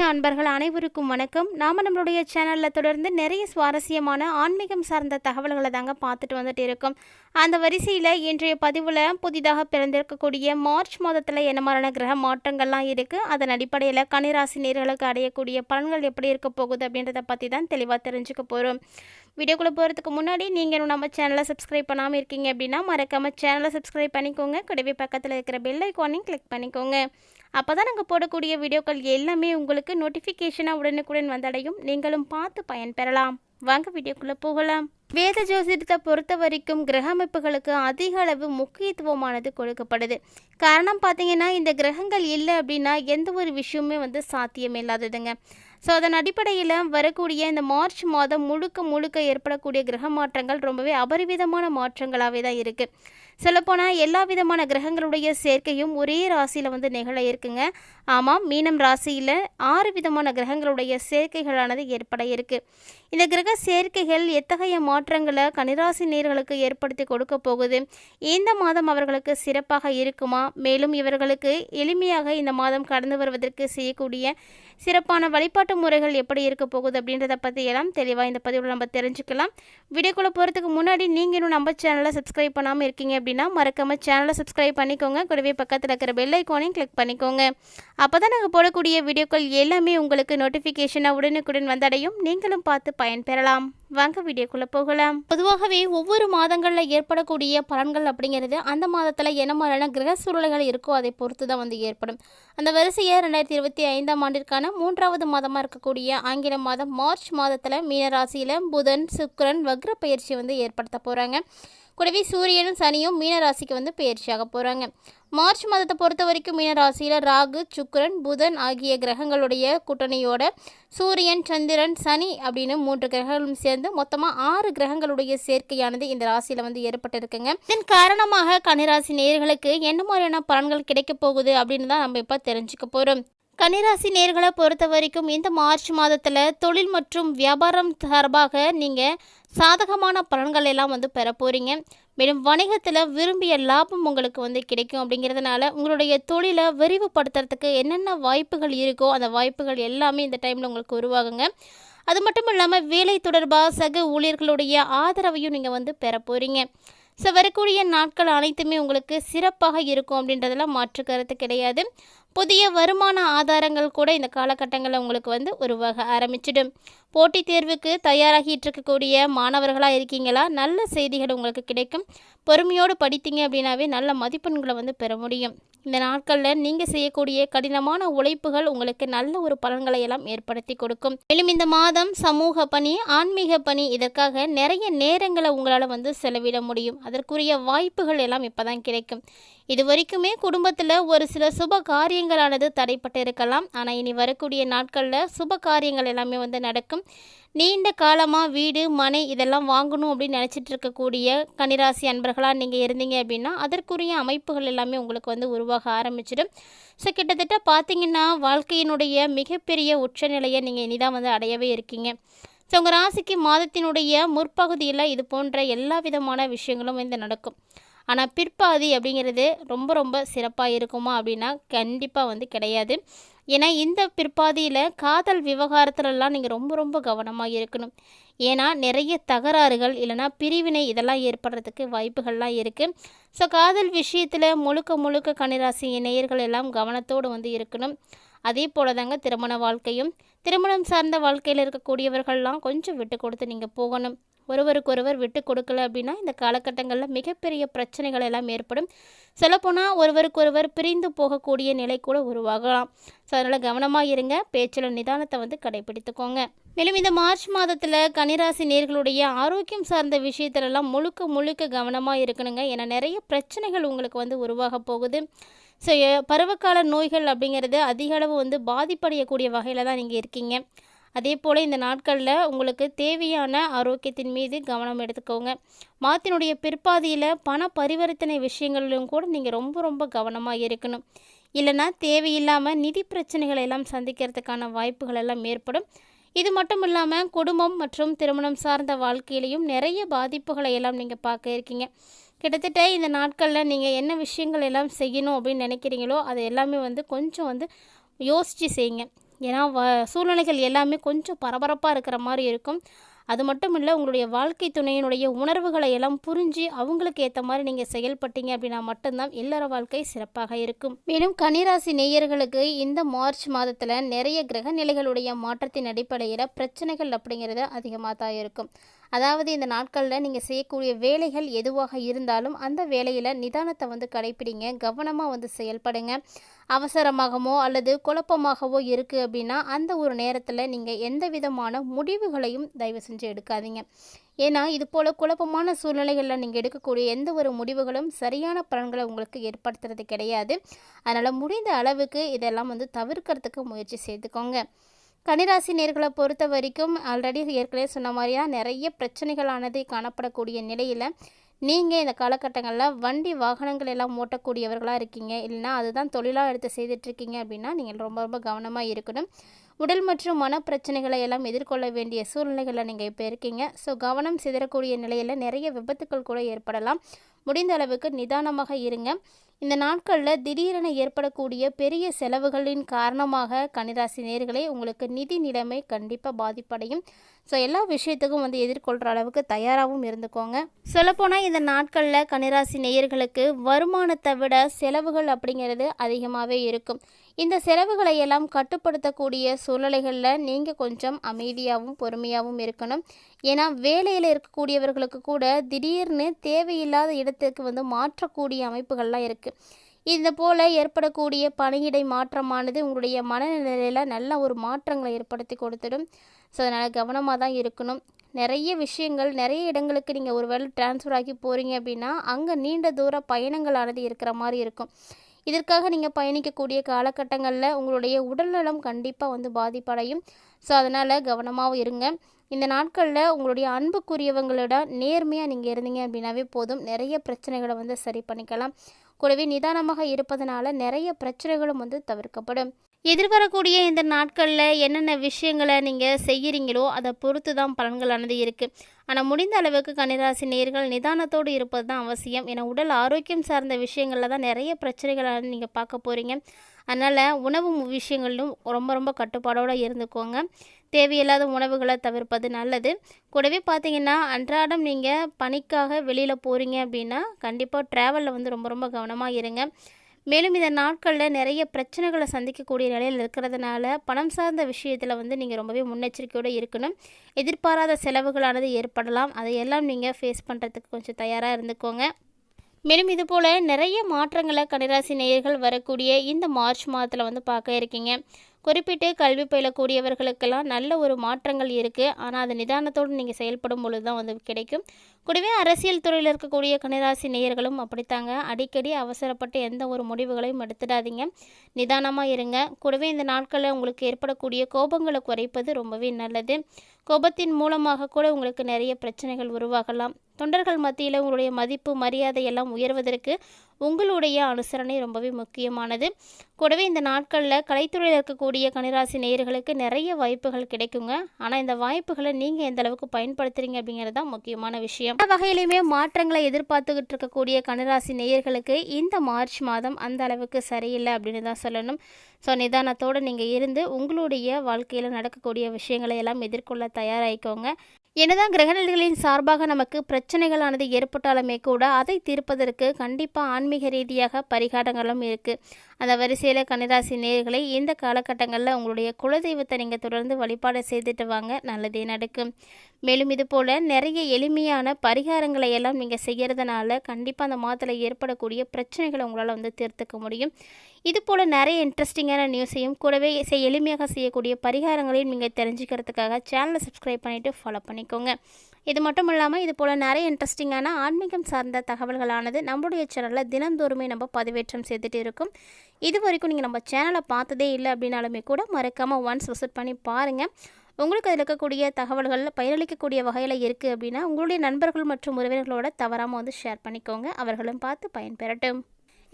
ஆன்மீக அன்பர்கள் அனைவருக்கும் வணக்கம். நாம் நம்மளுடைய சேனலில் தொடர்ந்து நிறைய சுவாரஸ்யமான ஆன்மீகம் சார்ந்த தகவல்களை தாங்க பார்த்துட்டு வந்துட்டு இருக்கோம். அந்த வரிசையில் இன்றைய பதிவில் புதிதாக பிறந்திருக்கக்கூடிய மார்ச் மாதத்தில் என்ன மாதிரியான கிரக மாற்றங்கள்லாம் இருக்குது அதன் அடிப்படையில் கனிராசி நேர்களுக்கு அடையக்கூடிய பலன்கள் எப்படி இருக்க போகுது அப்படின்றத பற்றி தான் தெளிவாக தெரிஞ்சுக்க போகிறோம் வீடியோக்குள்ளே போகிறதுக்கு முன்னாடி நீங்கள் இன்னும் நம்ம சேனலை சப்ஸ்கிரைப் பண்ணாமல் இருக்கீங்க அப்படின்னா மறக்காமல் சேனலை சப்ஸ்கிரைப் பண்ணிக்கோங்க. கூடவே பக்கத்தில் இருக்கிற பெல் ஐக்கானையும் கிளிக் பண்ணிக்கோங்க. அப்போ தான் நாங்கள் போடக்கூடிய வீடியோக்கள் எல்லாமே உங்களுக்கு நோட்டிஃபிகேஷனாக உடனுக்குடன் வந்தடையும். நீங்களும் பார்த்து பயன்பெறலாம் வாங்க வீடியோக்குள்ளே போகலாம். வேத ஜோசிடத்தை பொறுத்த வரைக்கும் கிரக அமைப்புகளுக்கு அதிக அளவு முக்கியத்துவமானது கொடுக்கப்படுது. காரணம் பார்த்தீங்கன்னா இந்த கிரகங்கள் இல்லை அப்படின்னா எந்த ஒரு விஷயமுமே வந்து சாத்தியமில்லாததுங்க ஸோ அதன் அடிப்படையில் வரக்கூடிய இந்த மார்ச் மாதம் முழுக்க முழுக்க ஏற்படக்கூடிய கிரக மாற்றங்கள் ரொம்பவே அபரிவிதமான மாற்றங்களாகவே தான் இருக்குது சொல்லப்போனால் எல்லா விதமான கிரகங்களுடைய சேர்க்கையும் ஒரே ராசியில் வந்து நிகழ இருக்குங்க. ஆமாம் மீனம் ராசியில் ஆறு விதமான கிரகங்களுடைய சேர்க்கைகளானது ஏற்பட இருக்குது இந்த கிரக சேர்க்கைகள் எத்தகைய மாற்றங்களை கனிராசி நேர்களுக்கு ஏற்படுத்தி கொடுக்க போகுது? இந்த மாதம் அவர்களுக்கு சிறப்பாக இருக்குமா? மேலும் இவர்களுக்கு எளிமையாக இந்த மாதம் கடந்து வருவதற்கு செய்யக்கூடிய சிறப்பான வழிபாட்டு முறைகள் எப்படி இருக்க போகுது அப்படின்றத பற்றி எல்லாம் தெளிவாக இந்த பதிவில் நம்ம தெரிஞ்சுக்கலாம். வீடியோக்குள்ளே போகிறதுக்கு முன்னாடி நீங்கள் இன்னும் நம்ம சேனலை சப்ஸ்கிரைப் பண்ணாமல் இருக்கீங்க அப்படின்னா மறக்காமல் சேனலை சப்ஸ்கிரைப் பண்ணிக்கோங்க. கூடவே பக்கத்தில் இருக்கிற பெல் ஐக்கானையும் கிளிக் பண்ணிக்கோங்க. அப்போ தான் நாங்கள் போடக்கூடிய வீடியோக்கள் எல்லாமே உங்களுக்கு நோட்டிஃபிகேஷனாக உடனுக்குடன் வந்தடையும். நீங்களும் பார்த்து பயன்பெறலாம். வாங்க வீடியோக்குள்ளே போகலாம். பொதுவாகவே ஒவ்வொரு மாதங்களில் ஏற்படக்கூடிய பலன்கள் அப்படிங்கிறது அந்த மாதத்தில் என்ன மாதிரியான கிரக சூழல்கள் இருக்கோ அதை பொறுத்து தான் வந்து ஏற்படும். அந்த வரிசையை ரெண்டாயிரத்தி இருபத்தி ஐந்தாம் ஆண்டிற்கான மூன்றாவது மாதமாக இருக்கக்கூடிய ஆங்கில மாதம் மார்ச் மாதத்தில் மீனராசியில் புதன் சுக்கரன் வக்ர பயிற்சி வந்து ஏற்படுத்த போகிறாங்க கூடவே சூரியனும் சனியும் மீனராசிக்கு வந்து பயிற்சியாக போகிறாங்க மார்ச் மாதத்தை பொறுத்த வரைக்கும் மீனராசியில் ராகு சுக்கிரன் புதன் ஆகிய கிரகங்களுடைய கூட்டணியோட சூரியன் சந்திரன் சனி அப்படின்னு மூன்று கிரகங்களும் சேர்ந்து மொத்தமாக ஆறு கிரகங்களுடைய சேர்க்கையானது இந்த ராசியில் வந்து ஏற்பட்டிருக்குங்க. இதன் காரணமாக கனிராசி நேர்களுக்கு என்ன மாதிரியான பலன்கள் கிடைக்க போகுது அப்படின்னு தான் நம்ம இப்போ தெரிஞ்சுக்க போகிறோம் கன்னிராசி நேர்களை பொறுத்த வரைக்கும் இந்த மார்ச் மாதத்தில் தொழில் மற்றும் வியாபாரம் சார்பாக நீங்கள் சாதகமான பலன்கள் எல்லாம் வந்து பெற போகிறீங்க மேலும் வணிகத்தில் விரும்பிய லாபம் உங்களுக்கு வந்து கிடைக்கும் அப்படிங்கிறதுனால உங்களுடைய தொழிலை விரிவுபடுத்துறதுக்கு என்னென்ன வாய்ப்புகள் இருக்கோ அந்த வாய்ப்புகள் எல்லாமே இந்த டைமில் உங்களுக்கு உருவாகுங்க. அது மட்டும் இல்லாமல் வேலை தொடர்பாக சக ஊழியர்களுடைய ஆதரவையும் நீங்கள் வந்து பெற போகிறீங்க ஸோ வரக்கூடிய நாட்கள் அனைத்துமே உங்களுக்கு சிறப்பாக இருக்கும் அப்படின்றதுல மாற்று கருத்து கிடையாது. புதிய வருமான ஆதாரங்கள் கூட இந்த காலகட்டங்களில் உங்களுக்கு வந்து உருவாக ஆரம்பிச்சிடும். போட்டித் தேர்வுக்கு தயாராகிட்டு இருக்கக்கூடிய மாணவர்களாக இருக்கீங்களா? நல்ல செய்திகள் உங்களுக்கு கிடைக்கும். பொறுமையோடு படித்தீங்க அப்படின்னாவே நல்ல மதிப்பெண்களை வந்து பெற முடியும். இந்த நாட்களில் நீங்கள் செய்யக்கூடிய கடினமான உழைப்புகள் உங்களுக்கு நல்ல ஒரு பலன்களை எல்லாம் ஏற்படுத்தி கொடுக்கும். மேலும் இந்த மாதம் சமூக பணி ஆன்மீக பணி இதற்காக நிறைய நேரங்களை உங்களால் வந்து செலவிட முடியும். அதற்குரிய வாய்ப்புகள் எல்லாம் இப்போ தான் கிடைக்கும். இது வரைக்குமே குடும்பத்தில் ஒரு சில சுப காரியங்களானது தடைப்பட்டு இருக்கலாம். ஆனால் இனி வரக்கூடிய நாட்களில் சுப காரியங்கள் எல்லாமே வந்து நடக்கும். நீண்ட காலமாக வீடு மனை இதெல்லாம் வாங்கணும் அப்படின்னு நினச்சிட்டு இருக்கக்கூடிய கன்னிராசி அன்பர்களாக நீங்கள் இருந்தீங்க அப்படின்னா அதற்குரிய அமைப்புகள் எல்லாமே உங்களுக்கு வந்து உருவாக ஆரம்பிச்சிடும். ஸோ கிட்டத்தட்ட பார்த்தீங்கன்னா வாழ்க்கையினுடைய மிகப்பெரிய உச்சநிலையை நீங்கள் இனிதான் வந்து அடையவே இருக்கீங்க. ஸோ உங்கள் ராசிக்கு மாதத்தினுடைய முற்பகுதியில் இது போன்ற எல்லா விதமான விஷயங்களும் வந்து நடக்கும். ஆனால் பிற்பாதி அப்படிங்கிறது ரொம்ப ரொம்ப சிறப்பாக இருக்குமா அப்படின்னா கண்டிப்பாக வந்து கிடையாது. ஏன்னா இந்த பிற்பாதியில் காதல் விவகாரத்துலலாம் நீங்கள் ரொம்ப ரொம்ப கவனமாக இருக்கணும். ஏன்னா நிறைய தகராறுகள் இல்லைனா பிரிவினை இதெல்லாம் ஏற்படுறதுக்கு வாய்ப்புகள்லாம் இருக்குது ஸோ காதல் விஷயத்தில் முழுக்க முழுக்க கன்னிராசி இணையர்கள் எல்லாம் கவனத்தோடு வந்து இருக்கணும். அதே போல தாங்க திருமண வாழ்க்கையும். திருமணம் சார்ந்த வாழ்க்கையில் இருக்கக்கூடியவர்கள்லாம் கொஞ்சம் விட்டு கொடுத்து நீங்கள் போகணும். ஒருவருக்கொருவர் விட்டு கொடுக்கல அப்படின்னா இந்த காலகட்டங்களில் மிகப்பெரிய பிரச்சனைகள் எல்லாம் ஏற்படும். சொல்லப்போனால் ஒருவருக்கொருவர் பிரிந்து போகக்கூடிய நிலை கூட உருவாகலாம். ஸோ அதனால் கவனமாக இருங்க. பேச்சில் நிதானத்தை வந்து கடைபிடித்துக்கோங்க. மேலும் இந்த மார்ச் மாதத்தில் கனிராசி நேர்களுடைய ஆரோக்கியம் சார்ந்த விஷயத்துலலாம் முழுக்க முழுக்க கவனமாக இருக்கணுங்க. ஏன்னா நிறைய பிரச்சனைகள் உங்களுக்கு வந்து உருவாக போகுது. ஸோ பருவகால நோய்கள் அப்படிங்கிறது அதிக அளவு வந்து பாதிப்படையக்கூடிய வகையில் தான் நீங்கள் இருக்கீங்க. அதே போல் இந்த நாட்களில் உங்களுக்கு தேவையான ஆரோக்கியத்தின் மீது கவனம் எடுத்துக்கோங்க. மாத்தினுடைய பிற்பாதியில் பண பரிவர்த்தனை விஷயங்களிலும் கூட நீங்கள் ரொம்ப ரொம்ப கவனமாக இருக்கணும். இல்லைனா தேவையில்லாமல் நிதி பிரச்சனைகளை எல்லாம் சந்திக்கிறதுக்கான வாய்ப்புகள் எல்லாம் ஏற்படும். இது மட்டும் இல்லாமல் குடும்பம் மற்றும் திருமணம் சார்ந்த வாழ்க்கையிலையும் நிறைய பாதிப்புகளை எல்லாம் நீங்கள் பார்க்க இருக்கீங்க. கிட்டத்தட்ட இந்த நாட்களில் நீங்கள் என்ன விஷயங்கள் எல்லாம் செய்யணும் அப்படின்னு நினைக்கிறீங்களோ அது எல்லாமே வந்து கொஞ்சம் வந்து யோசித்து செய்யுங்க. ஏன்னா வ சூழ்நிலைகள் எல்லாமே கொஞ்சம் பரபரப்பாக இருக்கிற மாதிரி இருக்கும். அது மட்டும் இல்லை உங்களுடைய வாழ்க்கை துணையினுடைய உணர்வுகளை எல்லாம் புரிஞ்சு அவங்களுக்கு ஏற்ற மாதிரி நீங்கள் செயல்பட்டீங்க அப்படின்னா மட்டும்தான் இல்லற வாழ்க்கை சிறப்பாக இருக்கும். மேலும் கன்னிராசி நேயர்களுக்கு இந்த மார்ச் மாதத்தில் நிறைய கிரக நிலைகளுடைய மாற்றத்தின் அடிப்படையில் பிரச்சனைகள் அப்படிங்கிறது அதிகமாக தான் இருக்கும். அதாவது இந்த நாட்களில் நீங்கள் செய்யக்கூடிய வேலைகள் எதுவாக இருந்தாலும் அந்த வேலையில் நிதானத்தை வந்து கடைப்பிடிங்க கவனமாக வந்து செயல்படுங்க. அவசரமாகவோ அல்லது குழப்பமாகவோ இருக்குது அப்படின்னா அந்த ஒரு நேரத்தில் நீங்கள் எந்த விதமான முடிவுகளையும் தயவு செஞ்சு எடுக்காதீங்க. ஏன்னா இது போல் குழப்பமான சூழ்நிலைகளில் நீங்கள் எடுக்கக்கூடிய எந்த ஒரு முடிவுகளும் சரியான பலன்களை உங்களுக்கு ஏற்படுத்துறது கிடையாது. அதனால் முடிந்த அளவுக்கு இதெல்லாம் வந்து தவிர்க்கிறதுக்கு முயற்சி செய்துக்கோங்க. கன்னிராசி நேர்களை பொறுத்த வரைக்கும் ஆல்ரெடி ஏற்கனவே சொன்ன மாதிரியா நிறைய பிரச்சனைகளானது காணப்படக்கூடிய நிலையில் நீங்கள் இந்த காலகட்டங்களில் வண்டி வாகனங்கள் எல்லாம் ஓட்டக்கூடியவர்களாக இருக்கீங்க. இல்லைன்னா அதுதான் தொழிலாக எடுத்து செய்துட்ருக்கீங்க அப்படின்னா நீங்கள் ரொம்ப ரொம்ப கவனமாக இருக்கணும். உடல் மற்றும் மன பிரச்சனைகளை எல்லாம் எதிர்கொள்ள வேண்டிய சூழ்நிலைகளில் நீங்கள் இப்போ இருக்கீங்க. ஸோ கவனம் சிதறக்கூடிய நிலையில் நிறைய விபத்துக்கள் கூட ஏற்படலாம். முடிந்த அளவுக்கு நிதானமாக இருங்க. இந்த நாட்களில் திடீரென ஏற்படக்கூடிய பெரிய செலவுகளின் காரணமாக கன்னிராசி நேர்களே உங்களுக்கு நிதி நிலைமை கண்டிப்பாக பாதிப்படையும். ஸோ எல்லா விஷயத்துக்கும் வந்து எதிர்கொள்கிற அளவுக்கு தயாராகவும் இருந்துக்கோங்க. சொல்லப்போனால் இந்த நாட்களில் கன்னிராசி நேயர்களுக்கு வருமானத்தை விட செலவுகள் அப்படிங்கிறது அதிகமாகவே இருக்கும். இந்த செலவுகளை எல்லாம் கட்டுப்படுத்தக்கூடிய சூழ்நிலைகளில் நீங்கள் கொஞ்சம் அமைதியாகவும் பொறுமையாகவும் இருக்கணும். ஏன்னா வேலையில் இருக்கக்கூடியவர்களுக்கு கூட திடீர்னு தேவையில்லாத இடத்துக்கு வந்து மாற்றக்கூடிய அமைப்புகள்லாம் இருக்குது இந்த போல் ஏற்படக்கூடிய பணியிடை மாற்றமானது உங்களுடைய மனநிலையில் நல்ல ஒரு மாற்றங்களை ஏற்படுத்தி கொடுத்துடும். ஸோ அதனால் கவனமாக தான் இருக்கணும். நிறைய விஷயங்கள் நிறைய இடங்களுக்கு நீங்கள் ஒரு வேளை டிரான்ஸ்ஃபர் ஆகி போகிறீங்க அப்படின்னா அங்கே நீண்ட தூர பயணங்களானது இருக்கிற மாதிரி இருக்கும். இதற்காக நீங்கள் பயணிக்கக்கூடிய காலகட்டங்களில் உங்களுடைய உடல்நலம் கண்டிப்பாக வந்து பாதிப்படையும். ஸோ அதனால் கவனமாகவும் இருங்க. இந்த நாட்களில் உங்களுடைய அன்புக்குரியவங்களோட நேர்மையாக நீங்கள் இருந்தீங்க அப்படின்னாவே போதும். நிறைய பிரச்சனைகளை வந்து சரி பண்ணிக்கலாம். கூடவே நிதானமாக இருப்பதனால நிறைய பிரச்சனைகளும் வந்து தவிர்க்கப்படும். எதிர்வரக்கூடிய இந்த நாட்களில் என்னென்ன விஷயங்களை நீங்கள் செய்கிறீங்களோ அதை பொறுத்து தான் பலன்களானது இருக்குது ஆனால் முடிந்த அளவுக்கு கன்னிராசி நேர்கள் நிதானத்தோடு இருப்பது தான் அவசியம். ஏன்னா உடல் ஆரோக்கியம் சார்ந்த விஷயங்களில் தான் நிறைய பிரச்சனைகளான நீங்கள் பார்க்க போகிறீங்க அதனால் உணவு விஷயங்களிலும் ரொம்ப ரொம்ப கட்டுப்பாடோடு இருந்துக்கோங்க. தேவையில்லாத உணவுகளை தவிர்ப்பது நல்லது. கூடவே பார்த்தீங்கன்னா அன்றாடம் நீங்கள் பணிக்காக வெளியில் போகிறீங்க அப்படின்னா கண்டிப்பாக ட்ராவலில் வந்து ரொம்ப ரொம்ப கவனமாக இருங்க. மேலும் இந்த நாட்களில் நிறைய பிரச்சனைகளை சந்திக்கக்கூடிய நிலையில் இருக்கிறதுனால பணம் சார்ந்த விஷயத்தில் வந்து நீங்கள் ரொம்பவே முன்னெச்சரிக்கையோடு இருக்கணும். எதிர்பாராத செலவுகளானது ஏற்படலாம். அதையெல்லாம் நீங்கள் ஃபேஸ் பண்ணுறதுக்கு கொஞ்சம் தயாராக இருந்துக்கோங்க. மேலும் இது போல் நிறைய மாற்றங்களை கனிராசி நேயர்கள் வரக்கூடிய இந்த மார்ச் மாதத்தில் வந்து பார்க்க இருக்கீங்க. குறிப்பிட்டு கல்வி பயிலக்கூடியவர்களுக்கெல்லாம் நல்ல ஒரு மாற்றங்கள் இருக்குது ஆனால் அது நிதானத்தோடு நீங்கள் செயல்படும் பொழுது தான் வந்து கிடைக்கும். கூடவே அரசியல் துறையில் இருக்கக்கூடிய கணிராசி நேயர்களும் அப்படித்தாங்க. அடிக்கடி அவசரப்பட்டு எந்த ஒரு முடிவுகளையும் எடுத்துடாதீங்க. நிதானமாக இருங்க. கூடவே இந்த நாட்களில் உங்களுக்கு ஏற்படக்கூடிய கோபங்களை குறைப்பது ரொம்பவே நல்லது. கோபத்தின் மூலமாக கூட உங்களுக்கு நிறைய பிரச்சனைகள் உருவாகலாம். தொண்டர்கள் மத்தியில் உங்களுடைய மதிப்பு மரியாதை எல்லாம் உயர்வதற்கு உங்களுடைய அனுசரணை ரொம்பவே முக்கியமானது. கூடவே இந்த நாட்களில் கலைத்துறையில் இருக்கக்கூடிய கனிராசி நேயர்களுக்கு நிறைய வாய்ப்புகள் கிடைக்குங்க. ஆனால் இந்த வாய்ப்புகளை நீங்கள் எந்த அளவுக்கு பயன்படுத்துறீங்க அப்படிங்கிறது தான் முக்கியமான விஷயம். எல்லா வகையிலையுமே மாற்றங்களை எதிர்பார்த்துக்கிட்டு இருக்கக்கூடிய கனிராசி நேயர்களுக்கு இந்த மார்ச் மாதம் அந்த அளவுக்கு சரியில்லை அப்படின்னு தான் சொல்லணும். ஸோ நிதானத்தோடு நீங்கள் இருந்து உங்களுடைய வாழ்க்கையில் நடக்கக்கூடிய விஷயங்களை எல்லாம் எதிர்கொள்ள தயாராகிக்கோங்க என்னதான் கிரகநிலைகளின் சார்பாக நமக்கு பிரச்சனைகளானது ஏற்பட்டாலுமே கூட அதை தீர்ப்பதற்கு கண்டிப்பாக ஆன்மீக ரீதியாக பரிகாரங்களும் இருக்குது அந்த வரிசையில் கன்னிராசி நேர்களை இந்த காலகட்டங்களில் உங்களுடைய குலதெய்வத்தை நீங்கள் தொடர்ந்து வழிபாடு செய்துட்டு வாங்க. நல்லதே நடக்கும். மேலும் இது போல் நிறைய எளிமையான பரிகாரங்களை எல்லாம் நீங்கள் செய்கிறதுனால கண்டிப்பாக அந்த மாதத்தில் ஏற்படக்கூடிய பிரச்சனைகளை உங்களால் வந்து தீர்த்துக்க முடியும். இது போல் நிறைய இன்ட்ரெஸ்டிங்கான நியூஸையும் கூடவே செய் எளிமையாக செய்யக்கூடிய பரிகாரங்களையும் நீங்கள் தெரிஞ்சுக்கிறதுக்காக சேனலை சப்ஸ்கிரைப் பண்ணிவிட்டு ஃபாலோ பண்ணிக்கோங்க. இது மட்டும் இல்லாமல் இது போல் நிறைய இன்ட்ரெஸ்டிங்கான ஆன்மீகம் சார்ந்த தகவல்களானது நம்மளுடைய சேனலில் தினந்தோறுமே நம்ம பதிவேற்றம் செய்துட்டு இருக்கும். இது வரைக்கும் நீங்கள் நம்ம சேனலை பார்த்ததே இல்லை அப்படின்னாலுமே கூட மறக்காமல் ஒன்ஸ் விசிட் பண்ணி பாருங்கள் உங்களுக்கு அதில் இருக்கக்கூடிய தகவல்கள் பயனளிக்கக்கூடிய வகையில் இருக்குது அப்படின்னா உங்களுடைய நண்பர்கள் மற்றும் உறவினர்களோட தவறாமல் வந்து ஷேர் பண்ணிக்கோங்க. அவர்களும் பார்த்து பயன்பெறட்டும்.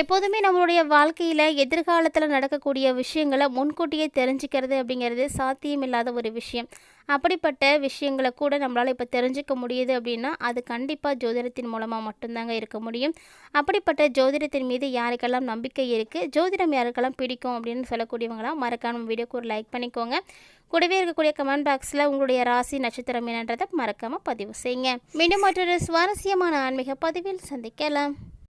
எப்போதுமே நம்மளுடைய வாழ்க்கையில் எதிர்காலத்தில் நடக்கக்கூடிய விஷயங்களை முன்கூட்டியே தெரிஞ்சுக்கிறது அப்படிங்கிறது சாத்தியமில்லாத ஒரு விஷயம். அப்படிப்பட்ட விஷயங்களை கூட நம்மளால் இப்போ தெரிஞ்சுக்க முடியுது அப்படின்னா அது கண்டிப்பாக ஜோதிடத்தின் மூலமாக மட்டும்தாங்க இருக்க முடியும். அப்படிப்பட்ட ஜோதிடத்தின் மீது யாருக்கெல்லாம் நம்பிக்கை இருக்குது ஜோதிடம் யாருக்கெல்லாம் பிடிக்கும் அப்படின்னு சொல்லக்கூடியவங்களாம் மறக்காம வீடியோக்கு ஒரு லைக் பண்ணிக்கோங்க. கூடவே இருக்கக்கூடிய கமெண்ட் பாக்ஸில் உங்களுடைய ராசி நட்சத்திரம் என்னன்றதை மறக்காமல் பதிவு செய்யுங்க. மீண்டும் மற்றொரு சுவாரஸ்யமான ஆன்மீக பதிவில் சந்திக்கலாம்.